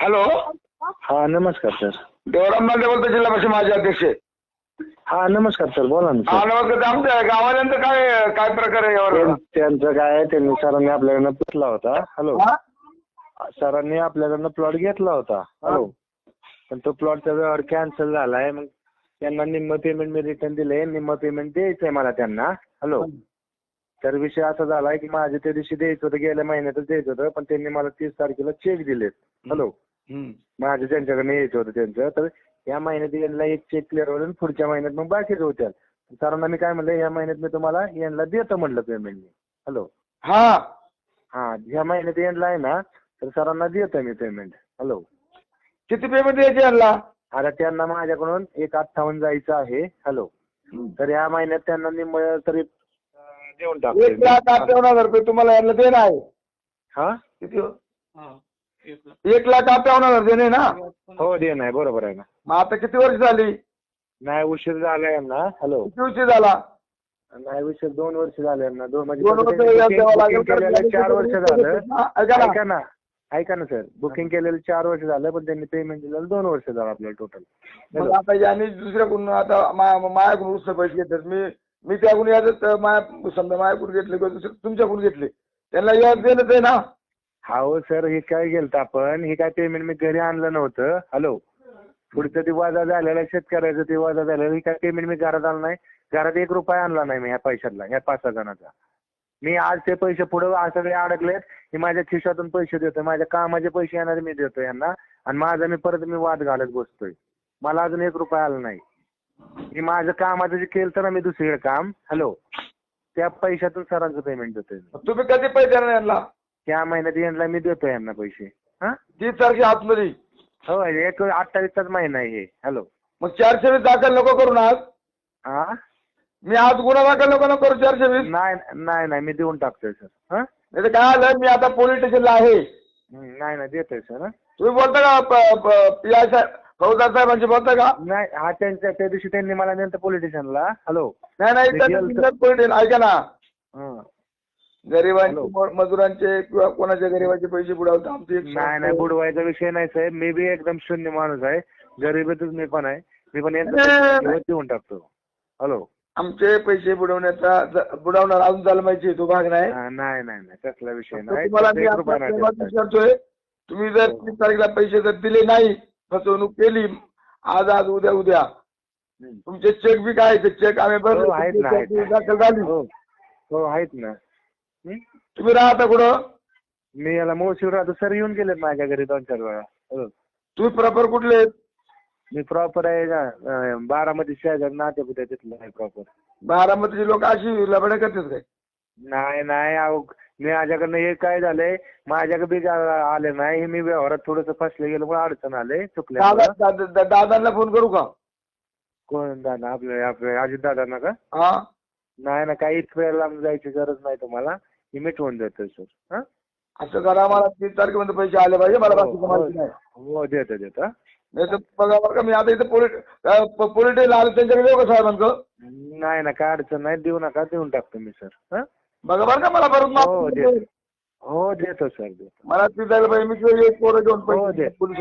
Hello? हा नमस्कार sir. Devram Lande बोलतो जिल्हा परिषद माजी अध्यक्ष. हा नमस्कार सर. बोला ना हा सर. नमस्कार आमच्या गावाल्यांचं काय काय प्रकार आहे यावर? त्यां- त्यांचं काय आहे, त्यांनी सरांनी आपल्याकडनं घेतला होता. हॅलो? हा? सरांनी आपल्याकडनं प्लॉट घेतला होता. हॅलो? पण तो प्लॉटचा व्यवहार कॅन्सल झालाय मग त्यांना निम्म पेमेंट मी रिटर्न दिलंय. निम्म पेमेंट द्यायचंय मला त्यांना. हॅलो? तर विषय असा झालाय की माझे त्या दिवशी द्यायचं होतं गेल्या महिन्यातच द्यायचं होतं पण त्यांनी मला तीस तारखेला चेक दिलेत. हॅलो. माझं त्यांच्याकडनं यायचं होतं त्यांचं. तर या महिन्यात यांना एक चेक क्लिअर होईल पुढच्या महिन्यात मग बाकीच होत्या सरांना मी काय म्हणलं या महिन्यात मी तुम्हाला यांना देतो म्हणलं पेमेंट मी. हॅलो हा. हा ह्या महिन्यात यांना आहे ना तर सरांना देतो मी पेमेंट हॅलो किती पेमेंट द्यायची यांना? आता त्यांना माझ्याकडून एक अठ्ठावन्न जायचं आहे. हॅलो तर या महिन्यात त्यांना निम्म तरी देऊन एक लाख टाकतो अठ्ठावन्न हजार रुपये तुम्हाला यांना देणं आहे. हा? किती? हो? एक लाख अठ्ठावन्न हजार देणे ना? हो दे नाही बरोबर आहे ना. मग आता किती वर्ष झाली? नाही उशीर झाला यांना. हॅलो. किती उशीर झाला? नाही उशीर दोन वर्ष झाले यांना. दोन म्हणजे दोन वर्ष द्यावं केलेलं चार वर्ष झालं. हा, ऐका ना. ऐका ना. ऐका ना सर. बुकिंग केलेलं चार वर्ष झालं पण त्यांनी पेमेंट दिलेलं दोन वर्ष झालं आपल्याला टोटल मग आता यांनी दुसऱ्याकडून आता मा- माझ्याकडून उसने पैसे घेतात मी मी त्याकडून याच समजा माझ्याकडून घेतले किंवा दुसरे तुमच्याकडून घेतले. त्यांना याद दिलंच आहे ना? हो सर हे काय गेलं आपण? हे काय पेमेंट मी घरी आणलं नव्हतं. हॅलो पुढचं ते वाजा झालेला शेतकऱ्याचं ते वाजा झालेलं हे काय पेमेंट मी घरात आणलं नाही? घरात एक रुपया आणला नाही मी ह्या पैशातला ह्या पाच सहा जणांचा. मी आज ते पैसे पुढे सगळे अडकलेत. मी माझ्या खिशातून पैसे देतोय माझ्या कामाचे पैसे येणारे मी देतोय यांना. आणि माझा मी परत मी वाद घालत बसतोय. मला अजून एक रुपया आला नाही. मी माझं कामाचं जे केलं ना मी दुसरीकडे काम हॅलो त्या पैशातून सरांचं पेमेंट देतोय तुम्ही कधी पैसे आणला त्या महिन्यात यांना मी देतोय यांना पैसे. हा? तीस तारखे आतमध्ये. हो एक अठ्ठावीसचाच महिना आहे हे. हॅलो. मग चारशे वीस दाखल नको करून आज. हा मी आज गुन्हा दाखल नको ना करू चारशे वीस नाही नाही नाही मी देऊन टाकतोय सर. हा? नाही तर काय आलं? मी आता पोलीस स्टेशनला आहे. नाही नाही देतोय सर हा? तुम्ही बोलता का प- प- पी आय साहेब फौजदार साहेबांशी बोलता का? नाही हा त्यांच्या त्या दिवशी त्यांनी मला नेलं पोलीस स्टेशनला हॅलो. नाही नाही मी गेलतो. पोलीस स्टेशन ऐका ना. हं. गरिबांचे मजुरांचे किंवा कोणाच्या गरिबाचे पैसे बुडवतो आमची एक नाही नाही संस्था. बुडवायचा विषय नाही साहेब मी बी एकदम शून्य माणूस आहे गरीबीतच मी पण आहे मी पण यांचं नाही, नाही, पैसे नाही. देऊन टाकतो हॅलो आमचे पैसे बुडवण्याचा ज- बुडवणार अजून जन्मायचे तो भाग नाही हा, नाही नाही नाही कसला विषय तर नाही तुम्हाला मी. विचारतोय तुम्ही जर हो. तीस तारखेला पैसे जर दिले नाही फसवणूक केली आज आज उद्या उद्या. तुमचे चेक बी काय ते चेक आम्ही भरले, हो आहेत ना तुमची आहेत चेक दाखल झाली हो हो आहेत ना? तुम्ही राहता कुठं? मी याला मोशीवर राहतो. सर येऊन गेलेत माझ्या घरी दोन चार वेळा. हो. तुम्ही प्रॉपर कुठले आहेत? मी प्रॉपर आहे ना अं, बारामती शेजार नातेपुत्या तिथलं आहे प्रॉपर बारामतीचे लोक अशी लबडे करतात काय? नाही नाही अहो मी माझ्याकडनं हे काय झालंय माझ्याकडे बी जा- आले नाही मी व्यवहारात थोडस फसले गेलो पण अडचण आले चुकले दादा- दादांना फोन करू का? कोण दादा? आपले आपले अजित दादांना का? हा. नाही ना काही इतक्या लांब जायची गरज नाही तुम्हाला. मी मिटवून देतो सर हा? असं करा मला तीस तारखेपर्यंत पैसे आले पाहिजे मला हो, बाकीचं माहिती नाही. हो हो, देतो देतो हा. नाही तर बघा बरं का मी आता इथं पोलीस अं, प- पोलीस स्टेशन आलो त्यांच्याकडे येऊ का साहेबांचं नाही ना काय अडचण नाही देऊ नका देऊन टाकतो मी सर हा? बघा बरं का मला परत हो माफ देतो. हो देतो सर देतो. मला जायला पाहिजे मी किंवा एक पोरं घेऊन हो, दे. पैसे पोलीस